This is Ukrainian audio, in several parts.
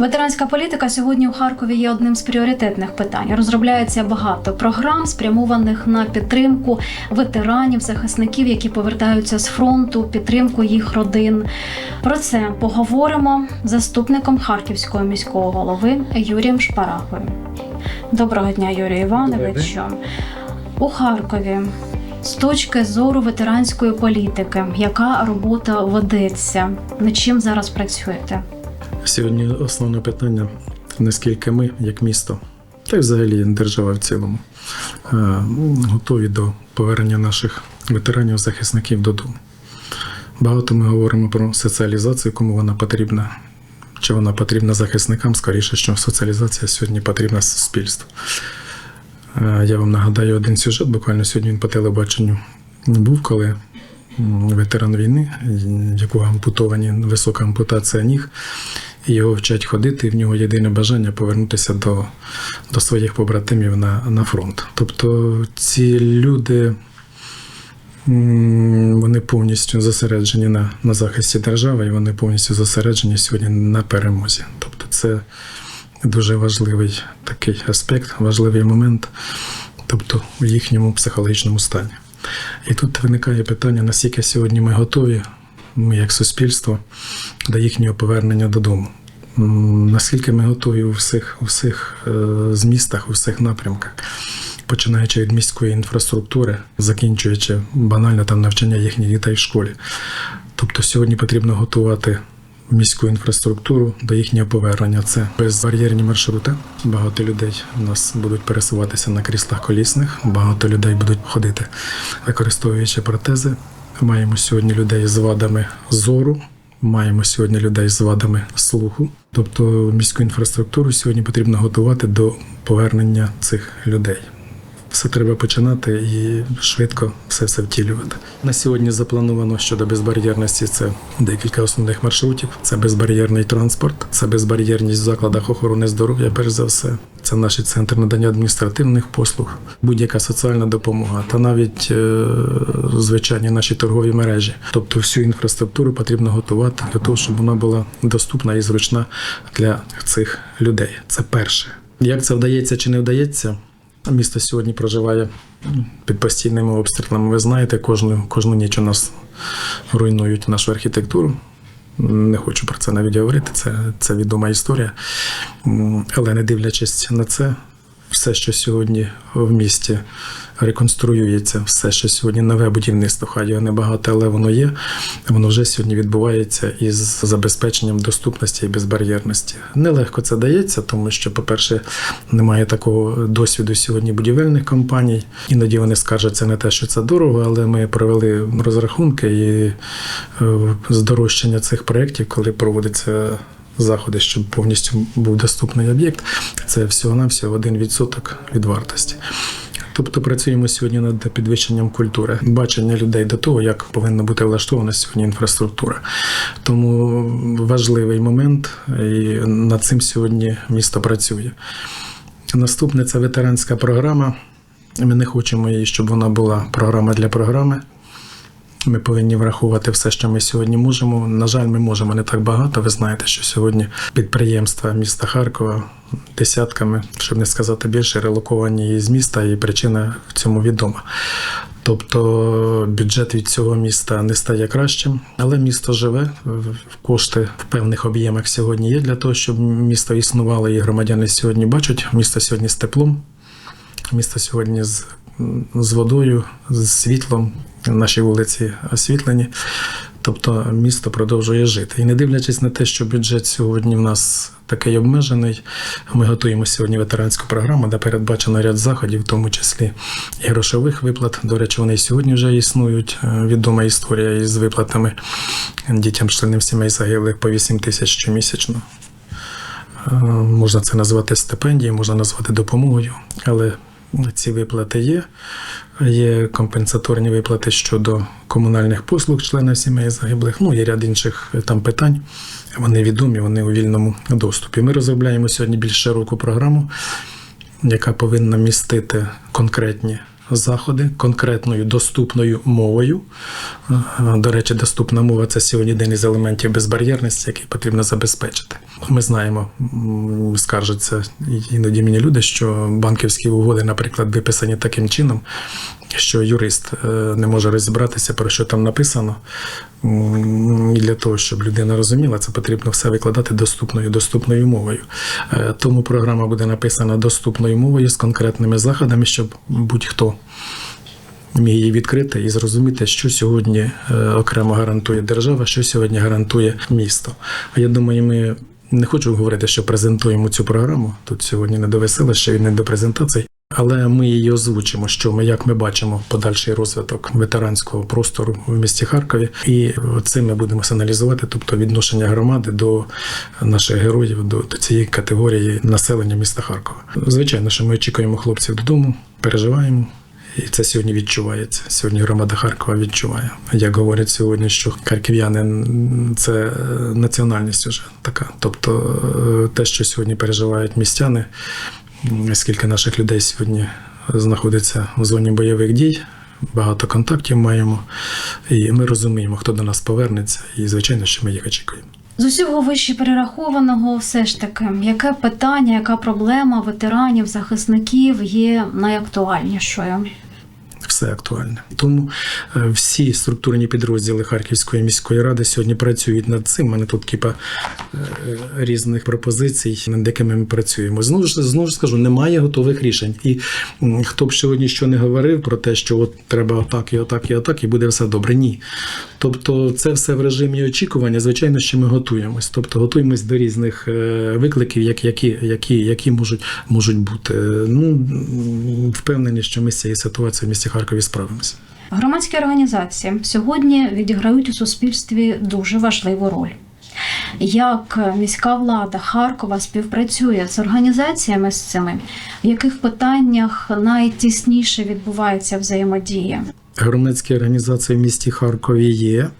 Ветеранська політика сьогодні у Харкові є одним з пріоритетних питань. Розробляється багато програм, спрямованих на підтримку ветеранів, захисників, які повертаються з фронту, підтримку їх родин. Про це поговоримо з заступником харківського міського голови Юрієм Шпарагою. Доброго дня, Юрію Івановичу. У Харкові. З точки зору ветеранської політики, яка робота ведеться, над чим зараз працюєте? Сьогодні основне питання наскільки ми, як місто, та й взагалі держава в цілому, е, готові до повернення наших ветеранів, захисників додому. Багато ми говоримо про соціалізацію, кому вона потрібна. Чи вона потрібна захисникам, скоріше, що соціалізація сьогодні потрібна суспільству. Е, Я вам нагадаю один сюжет. Буквально сьогодні він по телебаченню був, коли ветеран війни, в якого ампутовані висока ампутація ніг, його вчать ходити, і в нього єдине бажання повернутися до, до своїх побратимів на, на фронт. Тобто ці люди вони повністю зосереджені на, на захисті держави, і вони повністю зосереджені сьогодні на перемозі. Тобто це дуже важливий такий аспект, важливий момент, тобто в їхньому психологічному стані. І тут виникає питання, наскільки сьогодні ми готові, ми як суспільство, до їхнього повернення додому. Наскільки ми готові у всіх, у всіх е, змістах, у всіх напрямках, починаючи від міської інфраструктури, закінчуючи банально там навчання їхніх дітей в школі. Тобто сьогодні потрібно готувати міську інфраструктуру до їхнього повернення. Це безбар'єрні маршрути. Багато людей у нас будуть пересуватися на кріслах колісних, багато людей будуть ходити, використовуючи протези. Маємо сьогодні людей з вадами зору. Маємо сьогодні людей з вадами слуху. Тобто міську інфраструктуру сьогодні потрібно готувати до повернення цих людей. Все треба починати і швидко все це втілювати. На сьогодні заплановано щодо безбар'єрності це декілька основних маршрутів. Це безбар'єрний транспорт, це безбар'єрність в закладах охорони здоров'я, перш за все. Це наші центри надання адміністративних послуг, будь-яка соціальна допомога та навіть е, звичайні наші торгові мережі. Тобто всю інфраструктуру потрібно готувати для того, щоб вона була доступна і зручна для цих людей. Це перше. Як це вдається чи не вдається? Місто сьогодні проживає під постійними обстрілами. Ви знаєте, кожну, кожну ніч у нас руйнують нашу архітектуру. Не хочу про це навіть говорити, це, це відома історія. Але не дивлячись на це, все, що сьогодні в місті реконструюється, все, що сьогодні нове будівництво, хай його небагато, але воно є. Воно вже сьогодні відбувається із забезпеченням доступності і безбар'єрності. Нелегко це дається, тому що, по-перше, немає такого досвіду сьогодні будівельних компаній. Іноді вони скаржаться на те, що це дорого, але ми провели розрахунки і е, здорожчання цих проєктів, коли проводиться заходи, щоб повністю був доступний об'єкт. Це всього-навсього 1% від вартості. Тобто працюємо сьогодні над підвищенням культури, бачення людей до того, як повинна бути влаштована сьогодні інфраструктура. Тому важливий момент, і над цим сьогодні місто працює. Наступне це ветеранська програма. Ми не хочемо її, щоб вона була програма для програми. Ми повинні врахувати все, що ми сьогодні можемо. На жаль, ми можемо не так багато. Ви знаєте, що сьогодні підприємства міста Харкова десятками, щоб не сказати більше, релоковані із міста, і причина в цьому відома. Тобто бюджет від цього міста не стає кращим, але місто живе. Кошти в певних об'ємах сьогодні є для того, щоб місто існувало, і громадяни сьогодні бачать місто сьогодні з теплом, місто сьогодні з, з водою, з світлом. Наші вулиці освітлені. Тобто місто продовжує жити. І не дивлячись на те, що бюджет сьогодні в нас такий обмежений, ми готуємо сьогодні ветеранську програму, де передбачено ряд заходів, в тому числі і грошових виплат. До речі, вони сьогодні вже існують. Е, Відома історія із виплатами дітям-членам сімей загиблих по 8 тисяч щомісячно. Е, Можна це назвати стипендією, можна назвати допомогою, але ці виплати є. Є компенсаторні виплати щодо комунальних послуг членів сімей загиблих. Ну, є ряд інших е, там питань. Вони відомі, вони у вільному доступі. Ми розробляємо сьогодні більш широку програму, яка повинна містити конкретні заходи конкретною доступною мовою. Е, До речі, доступна мова це сьогодні один із елементів безбар'єрності, який потрібно забезпечити. Ми знаємо, скаржаться іноді мені люди, що банківські угоди, наприклад, виписані таким чином, що юрист е, не може розібратися, про що там написано. І для того, щоб людина розуміла, це потрібно все викладати доступною доступною мовою. Е, Тому програма буде написана доступною мовою з конкретними заходами, щоб будь-хто міг її відкрити і зрозуміти, що сьогодні е, окремо гарантує держава, що сьогодні гарантує місто. А я думаю, ми не хочу говорити, що презентуємо цю програму. Тут сьогодні не до весела, ще й не до презентацій. Але ми її озвучимо, що ми як ми бачимо подальший розвиток ветеранського простору в місті Харкові, і це ми будемо аналізувати, тобто відношення громади до наших героїв, до, до цієї категорії населення міста Харкова. Звичайно, що ми очікуємо хлопців додому, переживаємо. І це сьогодні відчувається. Сьогодні громада Харкова відчуває. Як говорять сьогодні, що харків'яни це е, національність вже така. Тобто е, те, що сьогодні переживають містяни, скільки наших людей сьогодні знаходиться в зоні бойових дій. Багато контактів маємо, і ми розуміємо, хто до нас повернеться, і звичайно, що ми їх очікуємо. З усього вище перерахованого, все ж таки, яке питання, яка проблема ветеранів, захисників є найактуальнішою? Все актуальне. Тому е, всі структурні підрозділи Харківської міської ради сьогодні працюють над цим. У мене тут кіпа е, різних пропозицій, над якими ми працюємо. Знову ж знову ж скажу, немає готових рішень. І хто б сьогодні що не говорив про те, що от треба отак і отак і отак, і буде все добре. Ні. Тобто, це все в режимі очікування. Звичайно, що ми готуємось. Тобто готуємось до різних е, викликів, які, які, які, можуть, можуть бути. Ну впевнені, що ми з цією ситуацією в місті Харкові справимося. Громадські організації сьогодні відіграють у суспільстві дуже важливу роль. Як міська влада Харкова співпрацює з організаціями з цими, в яких питаннях найтісніше відбувається взаємодія? Громадські організації в місті Харкові є.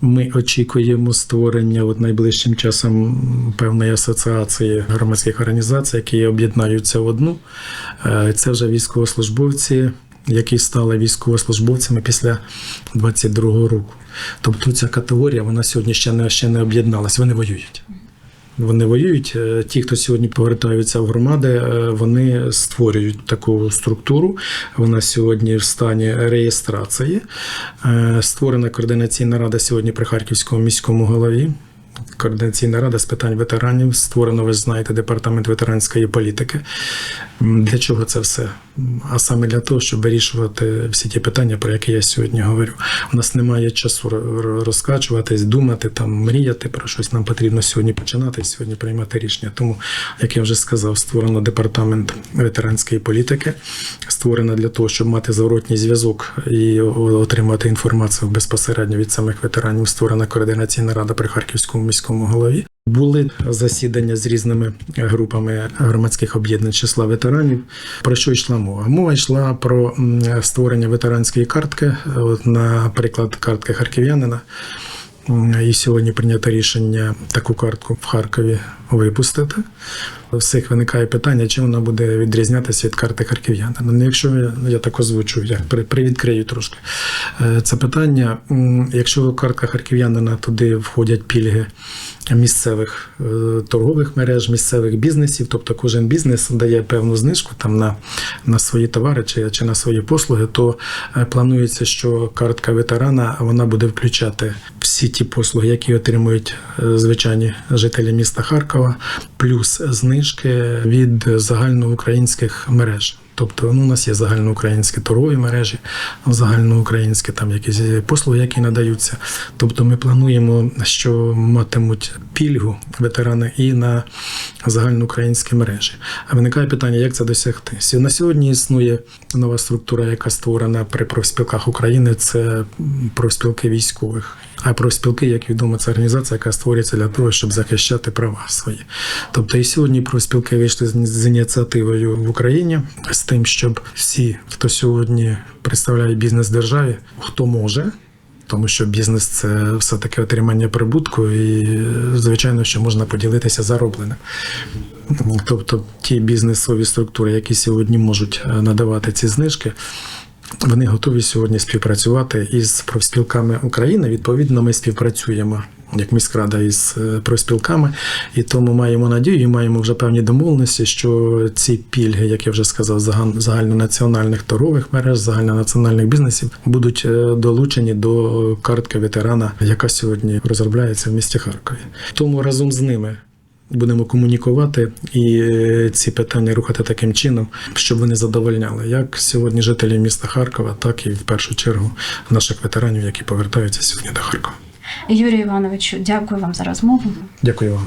Ми очікуємо створення от найближчим часом певної асоціації громадських організацій, які об'єднаються в одну. Е, Це вже військовослужбовці, які стали військовослужбовцями після 22-го року. Тобто ця категорія вона сьогодні ще не, ще не об'єдналась, вони воюють. Вони воюють. Е, Ті, хто сьогодні повертаються в громади, е, вони створюють таку структуру. Вона сьогодні в стані реєстрації. Е, Створена координаційна рада сьогодні при Харківському міському голові. Координаційна рада з питань ветеранів створено, ви ж знаєте, департамент ветеранської політики. Для чого це все? А саме для того, щоб вирішувати всі ті питання, про які я сьогодні говорю. У нас немає часу ро- ро- розкачуватись, думати, там, мріяти про щось. Нам потрібно сьогодні починати, сьогодні приймати рішення. Тому, як я вже сказав, створено департамент ветеранської політики, створено для того, щоб мати зворотній зв'язок і отримати інформацію безпосередньо від самих ветеранів. Створена координаційна рада при Харківському міському голові. Були засідання з різними групами громадських об'єднань числа ветеранів. Про що йшла мова? Мова йшла про створення ветеранської картки, от, наприклад, картки харків'янина. І сьогодні прийнято рішення таку картку в Харкові випустити. Всіх виникає питання, чи вона буде відрізнятися від карти харків'янина. Ну, якщо я, я так озвучу, я привідкрию трошки е, це питання. Якщо картка харків'янина туди входять пільги місцевих е, торгових мереж, місцевих бізнесів, тобто кожен бізнес дає певну знижку там на, на свої товари чи, чи на свої послуги, то е, планується, що картка ветерана вона буде включати всі ті послуги, які отримують е, звичайні жителі міста Харкова, плюс знижки від загальноукраїнських мереж. Тобто ну, у нас є загальноукраїнські торгові мережі, загальноукраїнські там якісь послуги, які надаються. Тобто ми плануємо, що матимуть пільгу ветерани і на загальноукраїнські мережі. А виникає питання, як це досягти? На сьогодні існує нова структура, яка створена при профспілках України. Це профспілки військових. А профспілки, як відомо, це організація, яка створюється для того, щоб захищати права свої. Тобто і сьогодні профспілки вийшли з ініціативою в Україні з тим, щоб всі, хто сьогодні представляє бізнес державі, хто може. Тому що бізнес це все-таки отримання прибутку, і звичайно, що можна поділитися заробленим. Тобто ті бізнесові структури, які сьогодні можуть е, надавати ці знижки, вони готові сьогодні співпрацювати із профспілками України. Відповідно, ми співпрацюємо як міськрада із е, профспілками, і тому маємо надію, і маємо вже певні домовленості, що ці пільги, як я вже сказав, загал- загальнонаціональних торгових мереж, загальнонаціональних бізнесів будуть е, долучені до картки ветерана, яка сьогодні розробляється в місті Харкові. Тому разом з ними. Будемо комунікувати і е, ці питання рухати таким чином, щоб вони задовольняли як сьогодні жителів міста Харкова, так і в першу чергу наших ветеранів, які повертаються сьогодні до Харкова. Юрію Івановичу, дякую вам за розмову. Дякую вам.